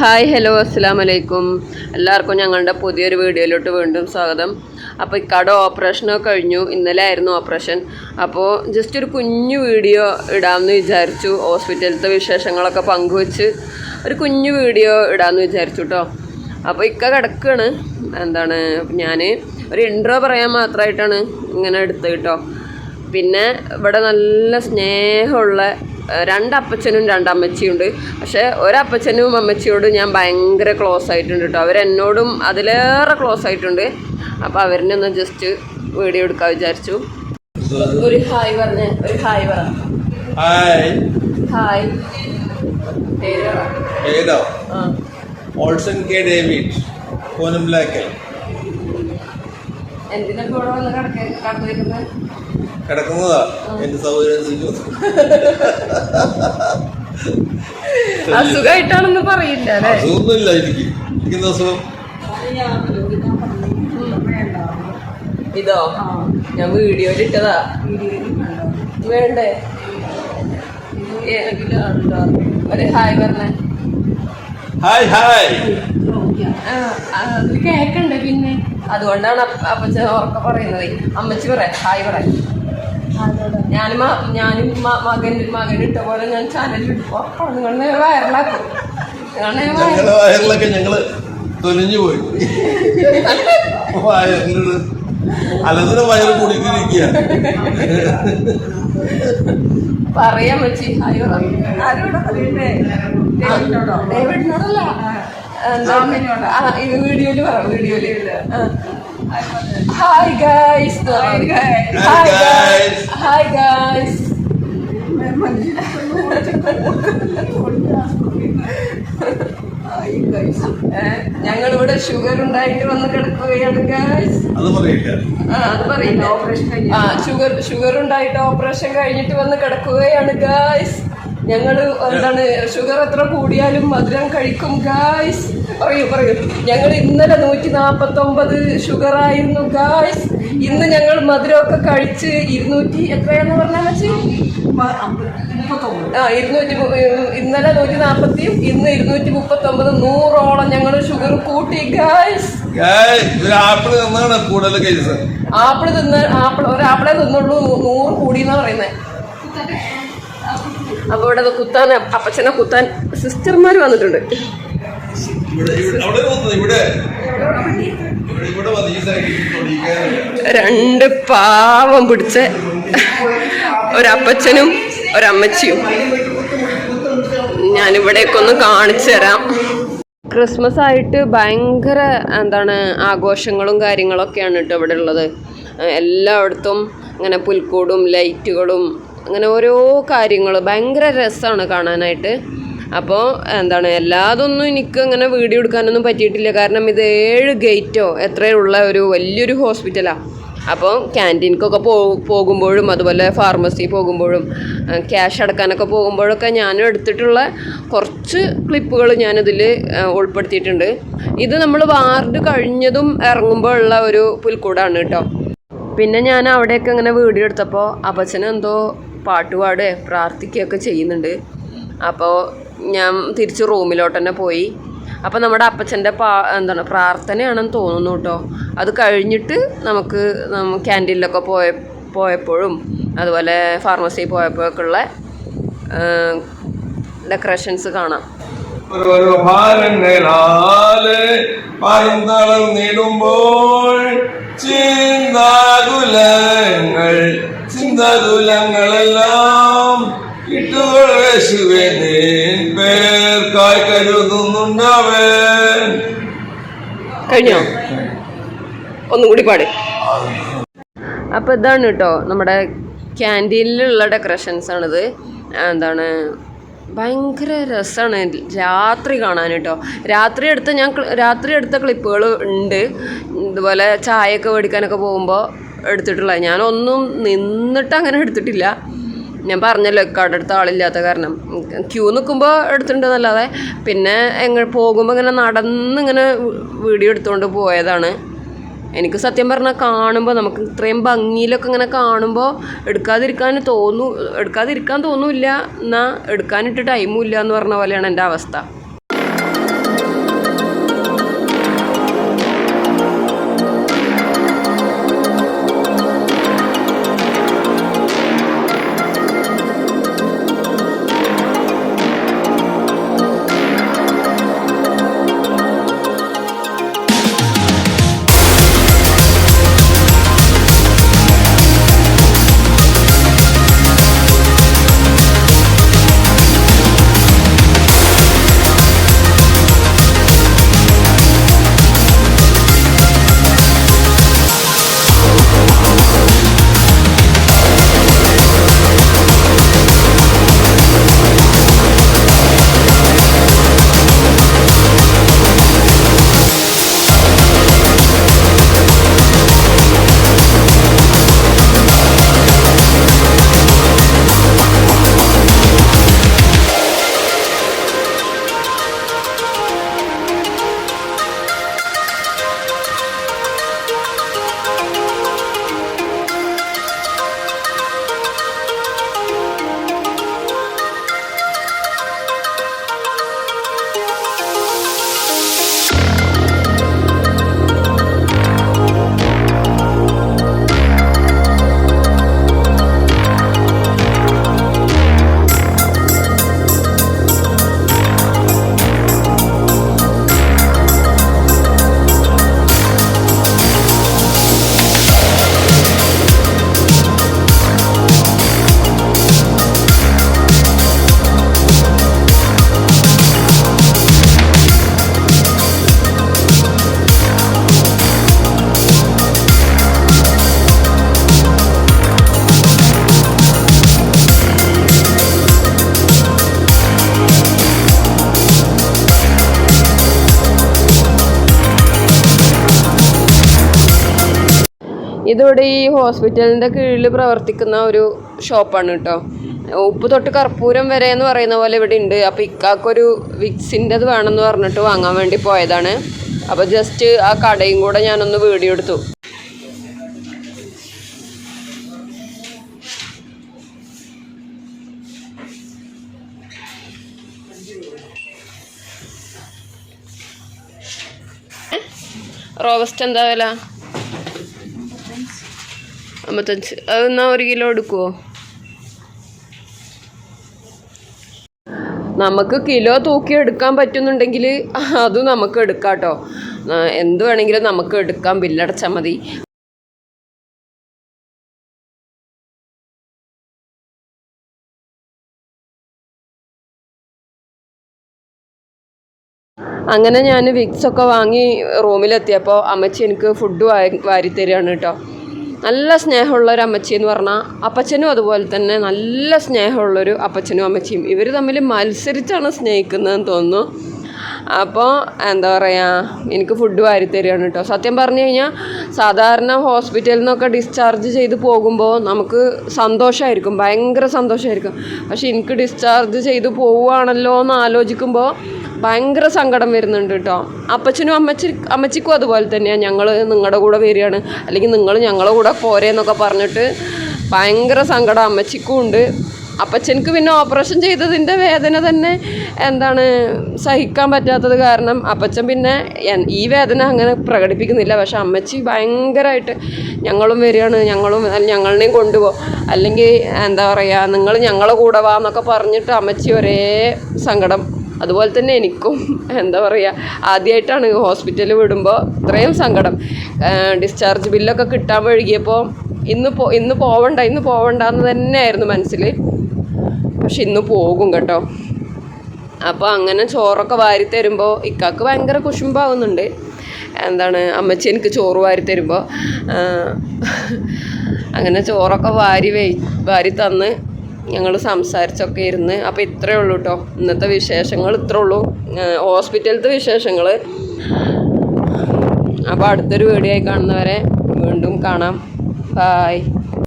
Hi hello അസ്സാം വലൈക്കും എല്ലാവർക്കും ഞങ്ങളുടെ പുതിയൊരു വീഡിയോയിലോട്ട് വീണ്ടും സ്വാഗതം. അപ്പോൾ ഇക്കാടെ ഓപ്പറേഷനൊക്കെ കഴിഞ്ഞു. ഇന്നലെ ആയിരുന്നു ഓപ്പറേഷൻ അപ്പോൾ ജസ്റ്റ് ഒരു കുഞ്ഞു വീഡിയോ ഇടാമെന്ന് വിചാരിച്ചു. ഹോസ്പിറ്റലിലത്തെ വിശേഷങ്ങളൊക്കെ പങ്കുവെച്ച് ഒരു കുഞ്ഞു വീഡിയോ ഇടാമെന്ന് വിചാരിച്ചു കേട്ടോ അപ്പോൾ ഇക്ക കിടക്കുകയാണ് എന്താണ് ഞാൻ ഒരു ഇൻട്രോ പറയാൻ മാത്രമായിട്ടാണ് ഇങ്ങനെ എടുത്തത് കേട്ടോ പിന്നെ ഇവിടെ നല്ല സ്നേഹമുള്ള രണ്ടപ്പച്ചനും രണ്ടമ്മച്ചിയുണ്ട്. പക്ഷേ ഒരപ്പച്ചനും അമ്മച്ചിയോടും ഞാൻ ഭയങ്കര ക്ലോസ് ആയിട്ടുണ്ട് കേട്ടോ അവരെന്നോടും അതിലേറെ ക്ലോസ് ആയിട്ടുണ്ട്. അപ്പോൾ അവരിനെ ഒന്ന് ജസ്റ്റ് വീഡിയോ എടുക്കാൻ വിചാരിച്ചു. ഒരു ഹായ് പറഞ്ഞ ഒരു ഹായ് പറ. ഹായ്. ഹായ്. പേര് ഓൾസൺ കെ ഡേവിഡ് കോനംലാക്കൽ എന്തിനൊക്കെ ഇവിടെ വന്ന് കിടക്ക കിടന്നിരിക്കുന്നത് കിടക്കുന്നതാ. എന്റെ സൗകര്യം അസുഖമായിട്ടാണെന്ന് പറയില്ല അസുഖമൊന്നുമില്ല എനിക്ക്. ഇരിക്കുന്ന അസുഖം? ഇതോ? ഞാൻ വീഡിയോയിൽ ഇട്ടതാ. വേണ്ടേ? ഒരു ഹായ് പറഞ്ഞേ. Hi hi. കേക്കണ്ടേ പിന്നെ. അതുകൊണ്ടാണ് അപ്പച്ച ഉറക്കെ പറയുന്നത്. അമ്മച്ചി പറയാം ഹായ് പറ. ഞാനും ഞാനും മകൻ മകൻ ഇട്ട പോലെ ഞാൻ ചാനലിൽ വയറിലാക്കി ഞങ്ങളെ വയറിലൊക്കെ ഞങ്ങൾ തൊലിഞ്ഞു പോയി. വയറിലൊരു അലതിന് വയറ് കൂടിയിരിക്കുക പറയാൻ പറ്റി അയ്യോ ആരോടാ പറയണ്ടേ? ഡേവിഡിനോടല്ല. വീഡിയോയിൽ പറ വീഡിയോയിൽ. Hi guys hi guys hi guys ഞങ്ങൾ ഇവിടെ ഷുഗർ ഉണ്ടായിട്ട് വന്ന് കിടക്കുകയാണ് ഗൈസ് അത് പറയില്ല. ആ അത് പറയില്ല. ഓപ്പറേഷൻ ആ ഷുഗർ ഷുഗർ ഉണ്ടായിട്ട് ഓപ്പറേഷൻ കഴിഞ്ഞിട്ട് വന്ന് കിടക്കുകയാണ് ഗായ്സ് ഞങ്ങൾ എന്താണ് ഷുഗർ എത്ര കൂടിയാലും മധുരം കഴിക്കും. ഗായ്സ് പറയൂ പറയൂ. ഞങ്ങൾ ഇന്നലെ നൂറ്റി നാപ്പത്തി ഒമ്പത് ഷുഗർ ആയിരുന്നു ഗായ്സ് ഇന്ന് ഞങ്ങൾ മധുരമൊക്കെ കഴിച്ച് ഇരുന്നൂറ്റി എത്രയാന്ന് പറഞ്ഞാൽ വെച്ച് ആ ഇരുന്നൂറ്റി ഇന്നലെ നൂറ്റി നാപ്പത്തിയും ഇന്ന് ഇരുന്നൂറ്റി മുപ്പത്തി ഒമ്പത് നൂറോളം ഞങ്ങൾ ഷുഗർ കൂട്ടി ഗായ്സ് ഗായ്, ഒരു ആപ്പിൾ തന്നാണ് കൂടുതൽ കേസ് ആപ്പിൾ തിന്ന് ആപ്പിൾ ഒരാപ്പിളെ തിന്നുള്ളൂ നൂറ് കൂടി എന്നാ പറയുന്നത് അപ്പൊ ഇവിടെ കുത്താൻ അപ്പച്ചനെ കുത്താൻ സിസ്റ്റർമാർ വന്നിട്ടുണ്ട്. രണ്ട് പാവം പിടിച്ച ഒരപ്പച്ചനും ഒരമ്മച്ചിയും. ഞാനിവിടേക്ക് ഒന്ന് കാണിച്ചു തരാം. ക്രിസ്മസ് ആയിട്ട് ഭയങ്കര എന്താണ് ആഘോഷങ്ങളും കാര്യങ്ങളൊക്കെയാണ് കേട്ടോ ഇവിടെ ഉള്ളത്. എല്ലായിടത്തും ഇങ്ങനെ പുൽക്കൂടും ലൈറ്റുകളും അങ്ങനെ ഓരോ കാര്യങ്ങൾ. ഭയങ്കര രസമാണ് കാണാനായിട്ട്. അപ്പോൾ എന്താണ് എല്ലാതൊന്നും എനിക്ക് അങ്ങനെ വീഡിയോ എടുക്കാനൊന്നും പറ്റിയിട്ടില്ല. കാരണം ഇത് ഏഴ് ഗേറ്റോ എത്രയുള്ള ഒരു വലിയൊരു ഹോസ്പിറ്റലാണ് അപ്പോൾ ക്യാന്റീൻക്കൊക്കെ പോ പോകുമ്പോഴും അതുപോലെ ഫാർമസി പോകുമ്പോഴും ക്യാഷ് അടക്കാനൊക്കെ പോകുമ്പോഴൊക്കെ ഞാനും എടുത്തിട്ടുള്ള കുറച്ച് ക്ലിപ്പുകൾ ഞാനിതിൽ ഉൾപ്പെടുത്തിയിട്ടുണ്ട്. ഇത് നമ്മൾ വാർഡ് കഴിഞ്ഞതും ഇറങ്ങുമ്പോൾ ഉള്ള ഒരു പുൽക്കൂടാണ് കേട്ടോ. പിന്നെ ഞാൻ അവിടെയൊക്കെ ഇങ്ങനെ വീഡിയോ എടുത്തപ്പോൾ അപ്പച്ചൻ എന്തോ പാട്ട് പാടുകയും പ്രാർത്ഥിക്കുകയൊക്കെ ചെയ്യുന്നുണ്ട്. അപ്പോൾ ഞാൻ തിരിച്ച് റൂമിലോട്ട് തന്നെ പോയി. അപ്പോൾ നമ്മുടെ അപ്പച്ചന്റെ പാ എന്താണ് പ്രാർത്ഥനയാണെന്ന് തോന്നുന്നു കേട്ടോ. അത് കഴിഞ്ഞിട്ട് നമുക്ക് ക്യാന്റീനിലൊക്കെ പോയ പോയപ്പോഴും അതുപോലെ ഫാർമസിയിൽ പോയപ്പോഴൊക്കെ ഉള്ള ഡെക്കറേഷൻസ് കാണാം. ഓരോ ഭാരങ്ങളാൽ പറന്തളം നീടുമ്പോൾ ചിന്താകുലങ്ങൾ ചിന്താകുലങ്ങളെല്ലാം ഇട്ടുകൊള്ളേശുവേ നീൻ പേർക്കായി കരുതുന്നുണ്ടവൻ. കഴിഞ്ഞോ? ഒന്നുകൂടി പാട്. അപ്പോൾ ഇതാണ് കേട്ടോ നമ്മുടെ ക്യാന്റീനിലുള്ള ഡെക്കറേഷൻസ് ആണിത് എന്താണ്? ഭയങ്കര രസമാണ് രാത്രി കാണാൻ കേട്ടോ രാത്രി എടുത്ത ഞാൻ രാത്രി എടുത്ത ക്ലിപ്പുകൾ ഉണ്ട്. ഇതുപോലെ ചായയൊക്കെ മേടിക്കാനൊക്കെ പോകുമ്പോൾ എടുത്തിട്ടുള്ള ഞാനൊന്നും നിന്നിട്ട് അങ്ങനെ എടുത്തിട്ടില്ല. ഞാൻ പറഞ്ഞല്ലോ കട അടുത്ത ആളില്ലാത്ത കാരണം. ക്യൂ നിൽക്കുമ്പോൾ എടുത്തിട്ടുണ്ടെന്നല്ലാതെ. പിന്നെ എങ്ങനെ പോകുമ്പോൾ ഇങ്ങനെ നടന്ന് ഇങ്ങനെ വീഡിയോ എടുത്തുകൊണ്ട് പോയതാണ്. എനിക്ക് സത്യം പറഞ്ഞാൽ കാണുമ്പോൾ നമുക്ക് ഇത്രയും ഭംഗിയിലൊക്കെ ഇങ്ങനെ കാണുമ്പോൾ എടുക്കാതിരിക്കാൻ തോന്നു എടുക്കാതിരിക്കാൻ തോന്നില്ല. എന്നാൽ എടുക്കാനിട്ട് ടൈമും ഇല്ല എന്ന് പറഞ്ഞ പോലെയാണ് എന്റെ അവസ്ഥ. ഇതിവിടെ ഈ ഹോസ്പിറ്റലിന്റെ കീഴിൽ പ്രവർത്തിക്കുന്ന ഒരു ഷോപ്പാണ് കേട്ടോ. ഉപ്പ് തൊട്ട് കർപ്പൂരം വരെ എന്ന് പറയുന്ന പോലെ ഇവിടെ ഉണ്ട്. അപ്പോൾ ഇക്കാക്കൊരു വിക്സിന്റെത് വേണമെന്ന് പറഞ്ഞിട്ട് വാങ്ങാൻ വേണ്ടി പോയതാണ്. അപ്പോൾ ജസ്റ്റ് ആ കടയും കൂടെ ഞാനൊന്ന് വീഡിയോ എടുത്തു. റോബസ്റ്റ് എന്താ വില? അമ്പത്തഞ്ച്. അത് എന്നാ ഒരു കിലോ എടുക്കുമോ നമുക്ക് കിലോ തൂക്കി എടുക്കാൻ പറ്റുന്നുണ്ടെങ്കിൽ അത് നമുക്ക് എടുക്കാം കേട്ടോ. എന്ത് വേണമെങ്കിലും നമുക്ക് എടുക്കാം. ബില്ലടച്ചാൽ മതി. അങ്ങനെ ഞാൻ വിക്സൊക്കെ വാങ്ങി റൂമിലെത്തിയപ്പോൾ അമ്മച്ചി എനിക്ക് ഫുഡ് വാരി തരികയാണ് കേട്ടോ. നല്ല സ്നേഹമുള്ള ഒരു അമ്മച്ചി എന്ന് പറഞ്ഞാൽ അപ്പച്ചനും അതുപോലെ തന്നെ നല്ല സ്നേഹമുള്ളൊരു അപ്പച്ചനും അമ്മച്ചിയും. ഇവർ തമ്മിൽ മത്സരിച്ചാണ് സ്നേഹിക്കുന്നതെന്ന് തോന്നുന്നു. അപ്പോൾ എന്താ പറയുക എനിക്ക് ഫുഡ് വാരി തരികയാണ് കേട്ടോ സത്യം പറഞ്ഞു കഴിഞ്ഞാൽ സാധാരണ ഹോസ്പിറ്റലിൽ നിന്നൊക്കെ ഡിസ്ചാർജ് ചെയ്ത് പോകുമ്പോൾ നമുക്ക് സന്തോഷമായിരിക്കും ഭയങ്കര സന്തോഷമായിരിക്കും പക്ഷെ എനിക്ക് ഡിസ്ചാർജ് ചെയ്ത് പോവുകയാണല്ലോ എന്ന് ആലോചിക്കുമ്പോൾ ഭയങ്കര സങ്കടം വരുന്നുണ്ട് കേട്ടോ. അപ്പച്ചനും അമ്മച്ചി അമ്മച്ചിക്കും അതുപോലെ തന്നെയാണ് ഞങ്ങൾ നിങ്ങളുടെ കൂടെ വരികയാണ്. അല്ലെങ്കിൽ നിങ്ങൾ ഞങ്ങളുടെ കൂടെ പോരേന്നൊക്കെ പറഞ്ഞിട്ട് ഭയങ്കര സങ്കടം അമ്മച്ചിക്കും ഉണ്ട്. അപ്പച്ചനക്ക് പിന്നെ ഓപ്പറേഷൻ ചെയ്തതിന്റെ വേദന തന്നെ എന്താണ് സഹിക്കാൻ പറ്റാത്തത് കാരണം അപ്പച്ചൻ പിന്നെ ഈ വേദന അങ്ങനെ പ്രകടിപ്പിക്കുന്നില്ല. പക്ഷെ അമ്മച്ചി ഭയങ്കരമായിട്ട് ഞങ്ങളും വരികയാണ്. ഞങ്ങളും ഞങ്ങളെയും കൊണ്ടുപോകും അല്ലെങ്കിൽ എന്താ പറയുക നിങ്ങൾ ഞങ്ങളെ കൂടെ വാ എന്നൊക്കെ പറഞ്ഞിട്ട് അമ്മച്ചി ഒരേ സങ്കടം അതുപോലെ തന്നെ എനിക്കും എന്താ പറയുക ആദ്യമായിട്ടാണ് ഹോസ്പിറ്റലിൽ വിടുമ്പോൾ ഇത്രയും സങ്കടം. ഡിസ്ചാർജ് ബില്ലൊക്കെ കിട്ടാൻ വഴുകിയപ്പോൾ ഇന്ന് പോ ഇന്ന് പോവണ്ട ഇന്ന് പോവണ്ട എന്ന് തന്നെയായിരുന്നു മനസ്സിൽ. പക്ഷെ ഇന്ന് പോകും കേട്ടോ. അപ്പോൾ അങ്ങനെ ചോറൊക്കെ വാരി തരുമ്പോൾ ഇക്കാക്ക് ഭയങ്കര കുശുമ്പാവുന്നുണ്ട്. എന്താണ് അമ്മച്ചി എനിക്ക് ചോറ് വാരി തരുമ്പോൾ അങ്ങനെ ചോറൊക്കെ വാരി വേ വാരി തന്ന് ഞങ്ങൾ സംസാരിച്ചൊക്കെ ഇരുന്ന്. അപ്പോൾ ഇത്രയേ ഉള്ളൂ കേട്ടോ ഇന്നത്തെ വിശേഷങ്ങൾ ഇത്രേ ഉള്ളൂ. ഹോസ്പിറ്റലത്തെ വിശേഷങ്ങൾ അപ്പോൾ അടുത്തൊരു വീഡിയോ ആയി കാണുന്നവരെ വീണ്ടും കാണാം. ബായ്